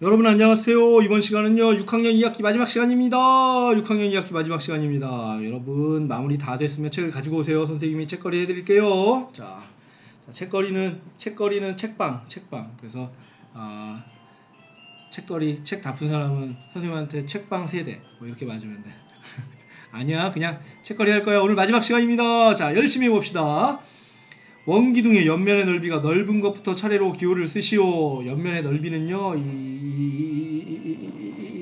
여러분 안녕하세요. 이번 시간은요 6학년 2학기 마지막 시간입니다. 6학년 2학기 마지막 시간입니다. 여러분 마무리 다 됐으면 책을 가지고 오세요. 선생님이 책거리 해드릴게요. 자, 자, 책거리는 책거리는 책방 책방. 그래서 아, 책거리 책 다 푼 사람은 선생님한테 책방 세대 뭐 이렇게 맞으면 돼. 아니야 그냥 책거리 할 거야. 오늘 마지막 시간입니다. 자 열심히 해봅시다. 원기둥의 옆면의 넓이가 넓은 것부터 차례로 기호를 쓰시오. 옆면의 넓이는요, 이, 이,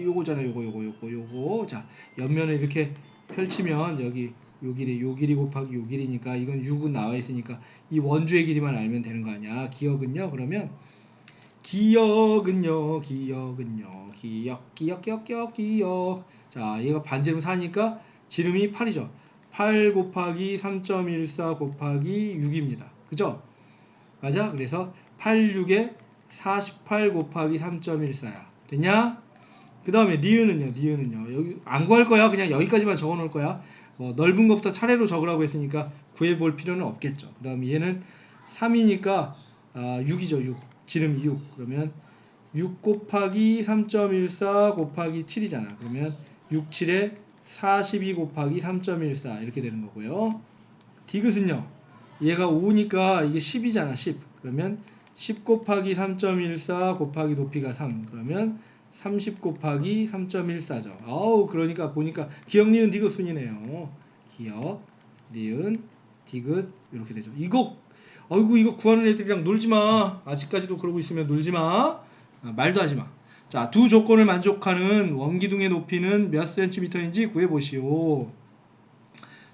이, 요거잖아요. 요거, 요거, 요거, 요거. 자, 옆면을 이렇게 펼치면 여기 요 길이, 요 길이 곱하기 요 길이니까 이건 6은 나와 있으니까 이 원주의 길이만 알면 되는 거 아니야. 기억은요, 그러면 기억은요, 기억은요, 기억, 기억, 기억, 기억, 기억. 자, 얘가 반지름 4니까 지름이 8이죠. 8 곱하기 3.14 곱하기 6입니다. 그죠? 맞아? 그래서 8, 6에 48 곱하기 3.14야. 됐냐? 그 다음에 니은은요, 니은은요. 여기 안 구할 거야. 그냥 여기까지만 적어 놓을 거야. 뭐 넓은 것부터 차례로 적으라고 했으니까 구해 볼 필요는 없겠죠. 그 다음에 얘는 3이니까 아, 6이죠, 6. 지름이 6. 그러면 6 곱하기 3.14 곱하기 7이잖아. 그러면 6, 7에 42 곱하기 3.14 이렇게 되는 거고요. 디귿은요. 얘가 5니까 이게 10이잖아 10 그러면 10 곱하기 3.14 곱하기 높이가 3 그러면 30 곱하기 3.14죠. 아우 그러니까 보니까 기억 니은 디귿 순이네요. 기억 니은 디귿 이렇게 되죠. 이거 어이구 이거 구하는 애들이랑 놀지마. 아직까지도 그러고 있으면 놀지마. 아, 말도 하지마. 자 두 조건을 만족하는 원기둥의 높이는 몇 센티미터인지 구해보시오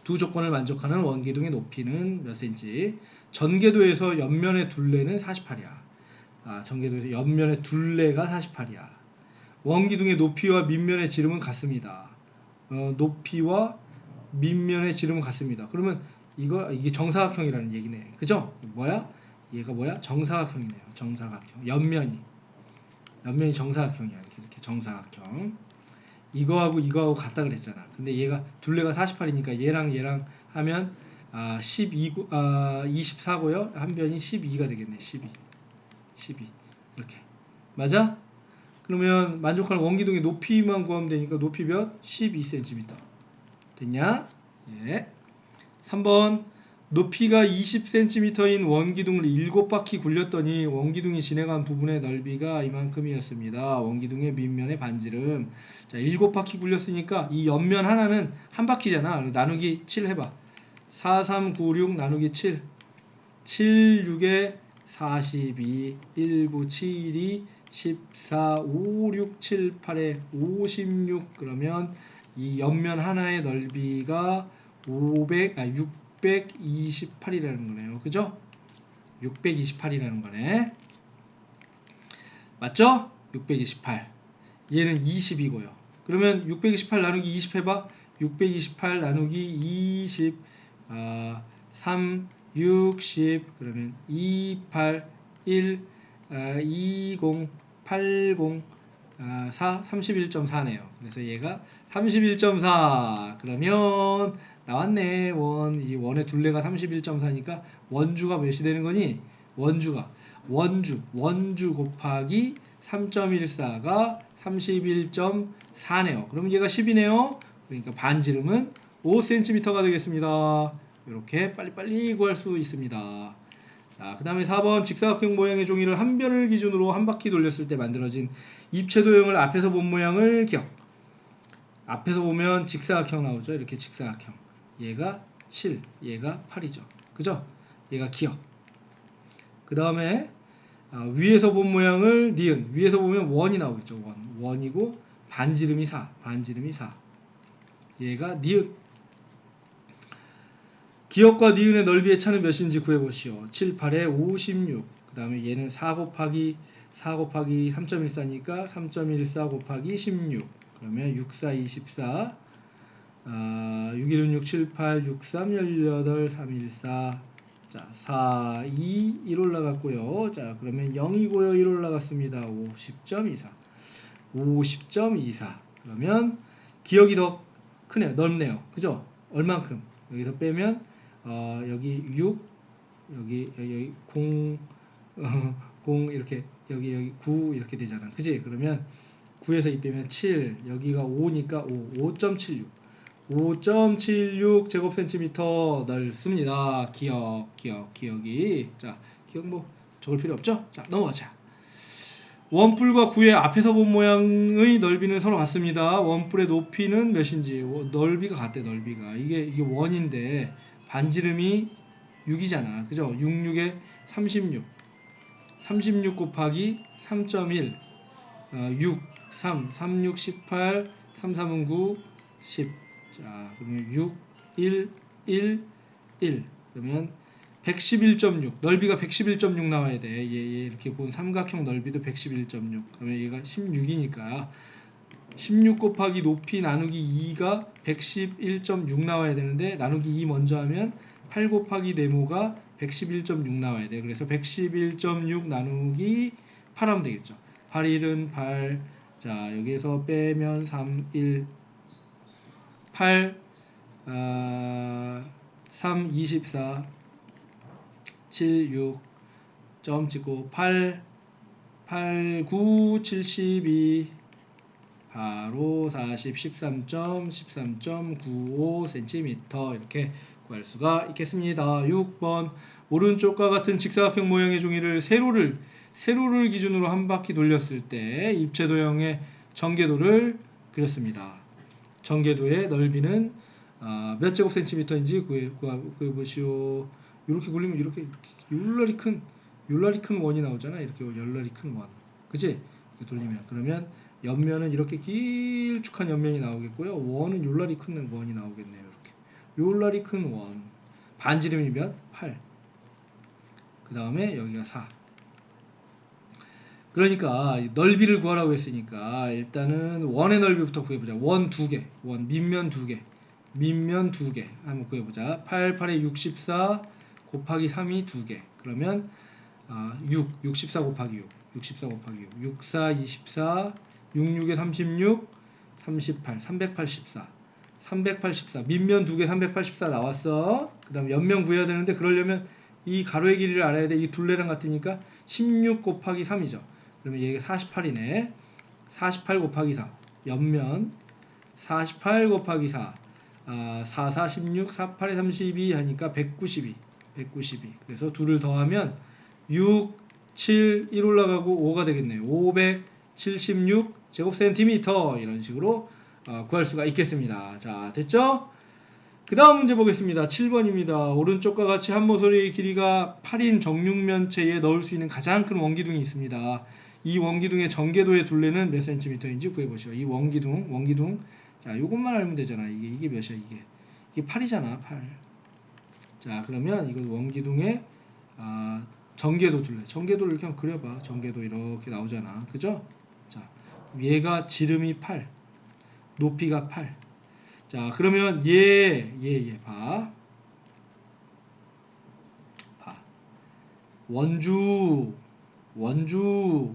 두 조건을 만족하는 원기둥의 높이는 몇 센치? 전개도에서 옆면의 둘레는 48이야. 아, 전개도에서 옆면의 둘레가 48이야. 원기둥의 높이와 밑면의 지름은 같습니다. 어, 높이와 밑면의 지름은 같습니다. 그러면 이거 이게 정사각형이라는 얘기네. 그죠? 뭐야? 얘가 뭐야? 정사각형이네요. 정사각형. 옆면이 옆면이 정사각형이야. 이렇게 이렇게 정사각형. 이거하고 이거하고 같다 그랬잖아. 근데 얘가 둘레가 48이니까 얘랑 얘랑 하면 아, 12, 아, 24고요. 한 변이 12가 되겠네. 12. 12. 이렇게. 맞아? 그러면 만족하는 원기둥의 높이만 구하면 되니까 높이 몇? 12cm. 됐냐? 예. 3번 높이가 20cm인 원기둥을 7바퀴 굴렸더니 원기둥이 지나간 부분의 넓이가 이만큼이었습니다. 원기둥의 밑면의 반지름. 자, 7바퀴 굴렸으니까 이 옆면 하나는 한 바퀴잖아. 나누기 7 해봐. 4, 3, 9, 6 나누기 7. 7, 6에 42, 1, 9, 7이 14, 5, 6, 7, 8에 56. 그러면 이 옆면 하나의 넓이가 500, 아, 6 628이라는 거네요. 그죠? 628이라는 거네. 맞죠? 628. 얘는 20이고요. 그러면 628 나누기 20 해봐. 628 나누기 20, 아, 3, 60, 그러면 28, 1, 아, 20, 80, 아, 4, 31.4네요. 그래서 얘가 31.4. 그러면 나왔네 원. 이 원의 둘레가 31.4니까 원주가 몇이 되는 거니? 원주가 원주 원주 곱하기 3.14가 31.4네요. 그럼 얘가 10이네요. 그러니까 반지름은 5cm가 되겠습니다. 이렇게 빨리빨리 구할 수 있습니다. 자, 그 다음에 4번 직사각형 모양의 종이를 한 변을 기준으로 한 바퀴 돌렸을 때 만들어진 입체 도형을 앞에서 본 모양을 기억. 앞에서 보면 직사각형 나오죠. 이렇게 직사각형. 얘가 7, 얘가 8이죠. 그죠? 얘가 기억. 그 다음에 아, 위에서 본 모양을 니은. 위에서 보면 원이 나오겠죠. 원. 원이고 반지름이 4. 반지름이 4. 얘가 니은. 기억과 니은의 넓이의 차는 몇인지 구해보시오. 7, 8에 56. 그 다음에 얘는 4 곱하기 4 곱하기 3.14니까 3.14 곱하기 16. 그러면 6, 4, 24. 아, 6, 1, 6, 7, 8, 6, 3, 18, 3, 1, 4. 자, 4, 2, 1 올라갔고요. 자, 그러면 0이고요. 1 올라갔습니다. 50.24. 50.24. 그러면 기억이 더 크네요. 넓네요. 그죠? 얼만큼? 여기서 빼면 어, 여기 6, 여기 여기 0, 어, 0 이렇게 여기 여기 9 이렇게 되잖아. 그지? 그러면 9에서 2 빼면 7 여기가 5니까 5 5.76 5.76 제곱센티미터 넓습니다. 기억 기억 기억이 자 기억 뭐 적을 필요 없죠? 자 넘어가자. 원뿔과 구의 앞에서 본 모양의 넓이는 서로 같습니다. 원뿔의 높이는 몇인지 어, 넓이가 같대 넓이가 이게 이게 원인데 반지름이 6이잖아. 그죠? 66에 36 36 곱하기 3.1 어, 6 3 3 6 18 3 3은 9 10 자, 그러면 6 1 1 1 그러면 111.6 넓이가 111.6 나와야 돼. 얘, 얘 이렇게 본 삼각형 넓이도 111.6 그러면 얘가 16이니까 16 곱하기 높이 나누기 2가 111.6 나와야 되는데 나누기 2 먼저 하면 8 곱하기 네모가 111.6 나와야 돼. 그래서 111.6 나누기 8 하면 되겠죠. 8 1은 8. 자, 여기에서 빼면 3 1 8 아, 3 24 7 6 점 찍고 8 8 9 72 바로 40 13점 13.95 cm 이렇게 구할 수가 있겠습니다. 6번 오른쪽과 같은 직사각형 모양의 종이를 세로를 세로를 기준으로 한 바퀴 돌렸을 때 입체 도형의 전개도를 그렸습니다. 전개도의 넓이는 아, 몇 제곱 센티미터인지 구해 보시오. 이렇게 굴리면 이렇게 율날이 큰 율날이 큰 원이 나오잖아. 이렇게 열날이 큰 원. 그지? 이렇게 돌리면 그러면 옆면은 이렇게 길쭉한 옆면이 나오겠고요. 원은 율날이 큰 원이 나오겠네요. 이렇게. 율날이 큰 원. 반지름이 몇? 8. 그 다음에 여기가 4. 그러니까 넓이를 구하라고 했으니까 일단은 원의 넓이부터 구해보자. 원 두 개, 원 밑면 두 개, 밑면 두 개 한번 구해보자. 8, 8에 64 곱하기 3이 두 개. 그러면 아, 6, 64 곱하기 6, 64 곱하기 6, 64, 24, 66에 36, 38, 384. 384 밑면 두 개 384 나왔어. 그 다음 옆면 구해야 되는데 그러려면 이 가로의 길이를 알아야 돼. 이 둘레랑 같으니까 16 곱하기 3이죠. 그러면 얘가 48이네. 48 곱하기 4. 옆면 48 곱하기 4. 아, 4, 4, 16, 4, 8에 32 하니까 192. 192. 그래서 둘을 더하면 6, 7, 1 올라가고 5가 되겠네요. 576 제곱 센티미터 이런 식으로 어, 구할 수가 있겠습니다. 자, 됐죠? 그 다음 문제 보겠습니다. 7번입니다. 오른쪽과 같이 한 모서리의 길이가 8인 정육면체에 넣을 수 있는 가장 큰 원기둥이 있습니다. 이 원기둥의 전개도의 둘레는 몇 센티미터인지 구해보시오. 이 원기둥, 원기둥. 자, 요것만 알면 되잖아. 이게, 이게 몇이야, 이게. 이게 8이잖아, 8. 자, 그러면 이거 원기둥의 아, 전개도 둘레. 전개도를 한번 그려봐. 전개도 이렇게 나오잖아. 그죠? 자, 얘가 지름이 8. 높이가 8. 자, 그러면 얘, 얘, 얘, 봐. 봐. 원주, 원주,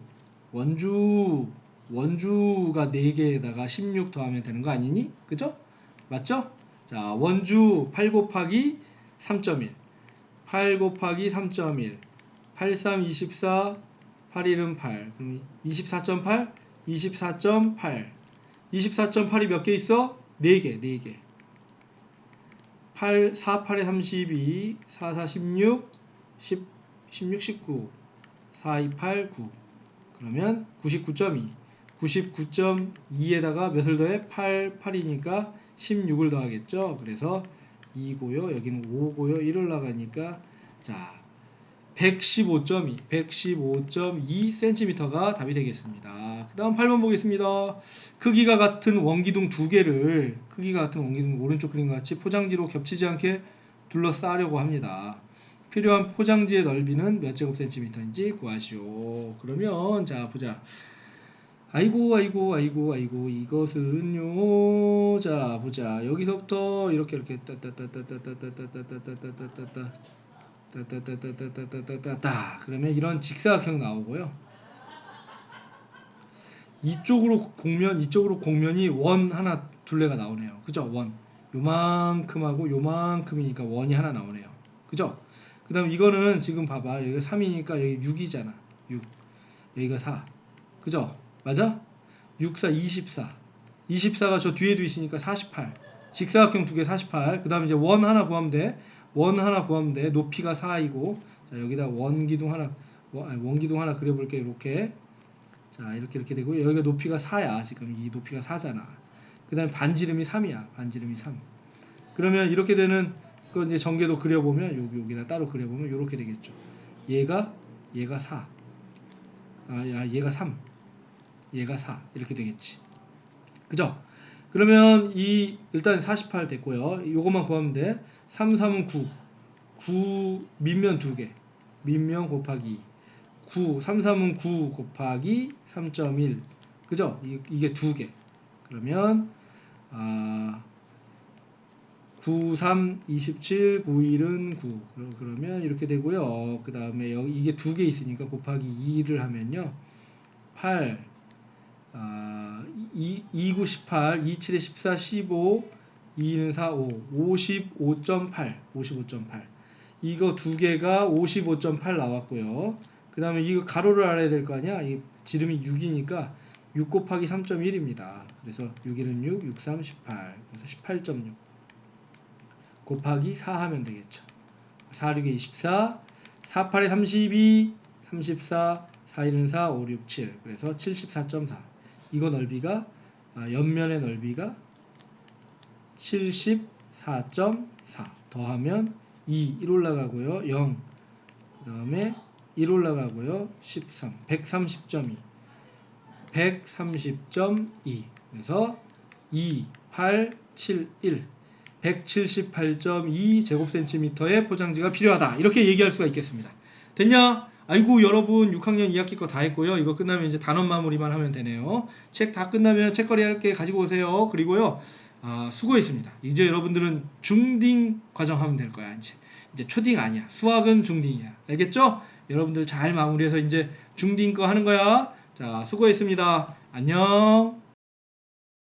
원주, 원주가 4개에다가 16 더하면 되는 거 아니니? 그죠? 맞죠? 자, 원주 8 곱하기 3.1. 8 곱하기 3.1. 8, 3, 24. 8, 1은 8. 그럼 24.8? 24.8. 24.8이 몇 개 있어? 4개, 4개. 8, 4, 8에 32, 4, 4, 16, 10, 16, 19, 4, 2, 8, 9. 그러면 99.2. 99.2에다가 몇을 더해? 8, 8이니까 16을 더하겠죠. 그래서 2고요. 여기는 5고요. 1을 나가니까 자 115.2, 115.2cm가 답이 되겠습니다. 그 다음 8번 보겠습니다. 크기가 같은 원기둥 두 개를 크기가 같은 원기둥 오른쪽 그림과 같이 포장지로 겹치지 않게 둘러싸려고 합니다. 필요한 포장지의 넓이는 몇 제곱센티미터인지 구하시오. 그러면 자 보자. 아이고 아이고 아이고 아이고 이것은요. 자 보자. 여기서부터 이렇게 이렇게 따따따따따따따따따따따따 따따 따따따따따따따따 그러면 이런 직사각형 나오고요. 이쪽으로 공면 이쪽으로 공면이 원 하나 둘레가 나오네요. 그죠? 원. 요만큼하고 요만큼이니까 원이 하나 나오네요. 그죠? 그 다음 이거는 지금 봐봐. 여기 3이니까 여기 6이잖아. 6. 여기가 4. 그죠? 맞아? 6, 4, 24. 24가 저 뒤에도 있으니까 48. 직사각형 두 개 48. 그 다음에 이제 원 하나 구하면 돼. 원 하나 구하면 돼. 높이가 4이고. 자, 여기다 원기둥 하나, 원기둥 하나 그려볼게. 이렇게. 자, 이렇게 이렇게 되고. 여기가 높이가 4야. 지금 이 높이가 4잖아. 그 다음에 반지름이 3이야. 반지름이 3. 그러면 이렇게 되는 그 이제 전개도 그려보면 여기 여기다 따로 그려보면 이렇게 되겠죠. 얘가 얘가 4. 아, 야, 얘가 3. 얘가 4. 이렇게 되겠지. 그죠? 그러면 이 일단 48 됐고요. 요것만 구하면 돼. 3, 3은 9. 9 밑면 2개. 밑면 곱하기 2. 9, 3, 3은 9 곱하기 3.1. 그죠? 이, 이게 2개. 그러면 아 9, 3, 27, 9, 1은 9. 그러- 그러면 이렇게 되고요. 그 다음에 여기 이게 두개 있으니까 곱하기 2를 하면요. 8, 아, 2, 2, 9, 18, 2, 7에 14, 15, 2는 4, 5, 55.8, 55.8. 이거 두 개가 55.8 나왔고요. 그 다음에 이거 가로를 알아야 될 거 아니야? 이 지름이 6이니까 6 곱하기 3.1입니다. 그래서 6, 1은 6, 6, 3, 18. 그래서 18.6. 곱하기 4 하면 되겠죠. 4, 6에 24, 4, 8에 32, 34, 4, 1은 4, 5, 6, 7. 그래서 74.4. 이거 넓이가, 아, 옆면의 넓이가 74.4. 더하면 2, 1 올라가고요. 0. 그 다음에 1 올라가고요. 13. 130.2. 130.2. 그래서 2, 8, 7, 1. 178.2 제곱센티미터의 포장지가 필요하다. 이렇게 얘기할 수가 있겠습니다. 됐냐? 아이고 여러분 6학년 2학기 거 다 했고요. 이거 끝나면 이제 단원 마무리만 하면 되네요. 책 다 끝나면 책거리 할 게 가지고 오세요. 그리고요. 아, 수고했습니다. 이제 여러분들은 중딩 과정 하면 될 거야. 이제 이제 초딩 아니야. 수학은 중딩이야. 알겠죠? 여러분들 잘 마무리해서 이제 중딩 거 하는 거야. 자, 수고했습니다. 안녕.